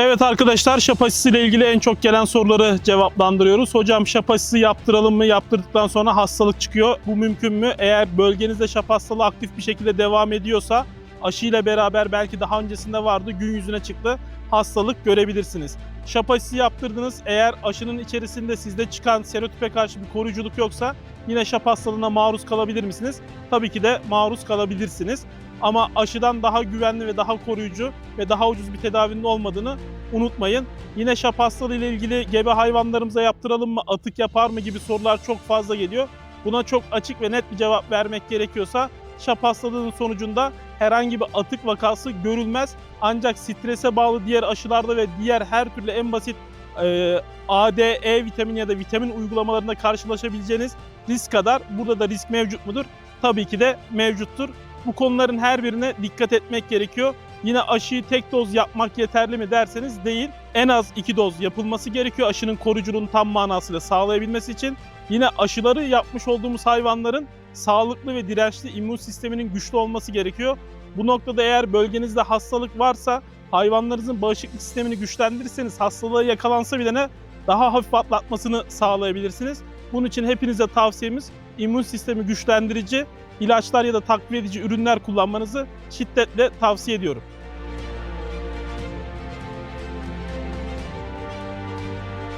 Evet arkadaşlar şap aşısı ile ilgili en çok gelen soruları cevaplandırıyoruz. Hocam şap aşısı yaptıralım mı? Yaptırdıktan sonra hastalık çıkıyor. Bu mümkün mü? Eğer bölgenizde şap hastalığı aktif bir şekilde devam ediyorsa aşıyla beraber belki daha öncesinde vardı gün yüzüne çıktı hastalık görebilirsiniz. Şap yaptırdınız. Eğer aşının içerisinde sizde çıkan serotipe karşı bir koruyuculuk yoksa yine şap hastalığına maruz kalabilir misiniz? Tabii ki de maruz kalabilirsiniz. Ama aşıdan daha güvenli ve daha koruyucu ve daha ucuz bir tedavinin olmadığını unutmayın. Yine şap hastalığı ile ilgili gebe hayvanlarımıza yaptıralım mı, atık yapar mı gibi sorular çok fazla geliyor. Buna çok açık ve net bir cevap vermek gerekiyorsa şap sonucunda herhangi bir atık vakası görülmez. Ancak strese bağlı diğer aşılarda ve diğer her türlü en basit e, A, D, E vitamini ya da vitamin uygulamalarında karşılaşabileceğiniz risk kadar burada da risk mevcut mudur? Tabii ki de mevcuttur. Bu konuların her birine dikkat etmek gerekiyor. Yine aşıyı tek doz yapmak yeterli mi derseniz değil. En az iki doz yapılması gerekiyor aşının koruyuculuğunu tam manasıyla sağlayabilmesi için. Yine aşıları yapmış olduğumuz hayvanların sağlıklı ve dirençli immün sisteminin güçlü olması gerekiyor. Bu noktada eğer bölgenizde hastalık varsa hayvanlarınızın bağışıklık sistemini güçlendirirseniz hastalığa yakalansa bile ne daha hafif atlatmasını sağlayabilirsiniz. Bunun için hepinize tavsiyemiz immün sistemi güçlendirici ilaçlar ya da takviye edici ürünler kullanmanızı şiddetle tavsiye ediyorum.